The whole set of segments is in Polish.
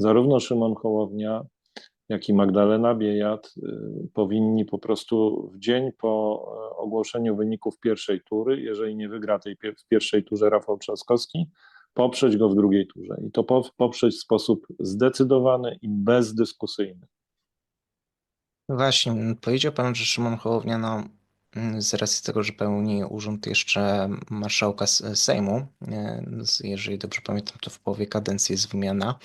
zarówno Szymon Hołownia, jak i Magdalena Biejat y, powinni po prostu w dzień po e, ogłoszeniu wyników pierwszej tury, jeżeli nie wygra tej w pierwszej turze Rafał Trzaskowski, poprzeć go w drugiej turze. I to po- poprzeć w sposób zdecydowany i bezdyskusyjny. Właśnie, powiedział Pan, że Szymon Hołownia, no, m, z racji tego, że pełni urząd jeszcze marszałka Sejmu, e, jeżeli dobrze pamiętam, to w połowie kadencji jest wymiana,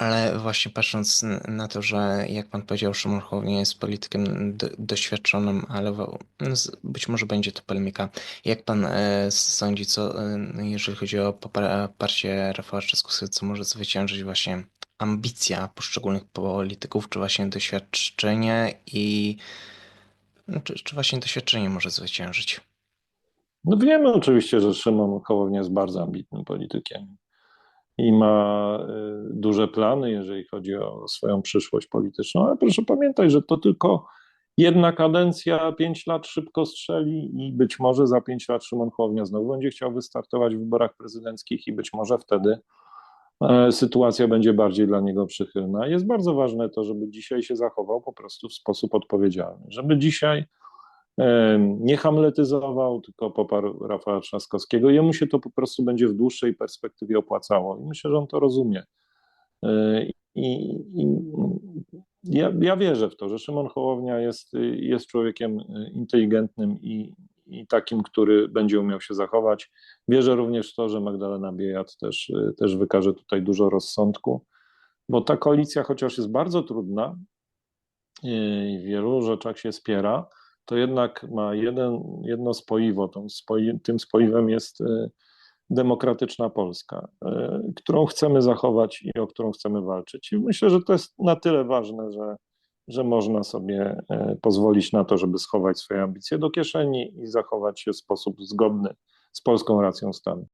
ale właśnie patrząc na to, że jak Pan powiedział, Szymon Hołownia jest politykiem do, doświadczonym, ale z- być może będzie to polemika. Jak Pan e, sądzi, co, e, jeżeli chodzi o popar- poparcie Rafała Trzaskowskiego, co może zwyciężyć właśnie ambicja poszczególnych polityków, czy właśnie doświadczenie i no, czy, czy właśnie doświadczenie może zwyciężyć? No wiemy oczywiście, że Szymon Hołownia jest bardzo ambitnym politykiem i ma y, duże plany, jeżeli chodzi o swoją przyszłość polityczną, ale proszę pamiętać, że to tylko jedna kadencja, pięć lat szybko strzeli i być może za pięć lat Szymon Hołownia znowu będzie chciał wystartować w wyborach prezydenckich i być może wtedy e, sytuacja będzie bardziej dla niego przychylna. Jest bardzo ważne to, żeby dzisiaj się zachował po prostu w sposób odpowiedzialny, żeby dzisiaj nie hamletyzował, tylko poparł Rafała Trzaskowskiego. Jemu się to po prostu będzie w dłuższej perspektywie opłacało i myślę, że on to rozumie. E, I, i ja, ja wierzę w to, że Szymon Hołownia jest, jest człowiekiem inteligentnym i, i takim, który będzie umiał się zachować. Wierzę również w to, że Magdalena Biejat też, też wykaże tutaj dużo rozsądku, bo ta koalicja, chociaż jest bardzo trudna i w wielu rzeczach się spiera, to jednak ma jeden, jedno spoiwo. Spoi, tym spoiwem jest y, demokratyczna Polska, y, którą chcemy zachować i o którą chcemy walczyć. I myślę, że to jest na tyle ważne, że, że można sobie y, pozwolić na to, żeby schować swoje ambicje do kieszeni i zachować się w sposób zgodny z polską racją stanu.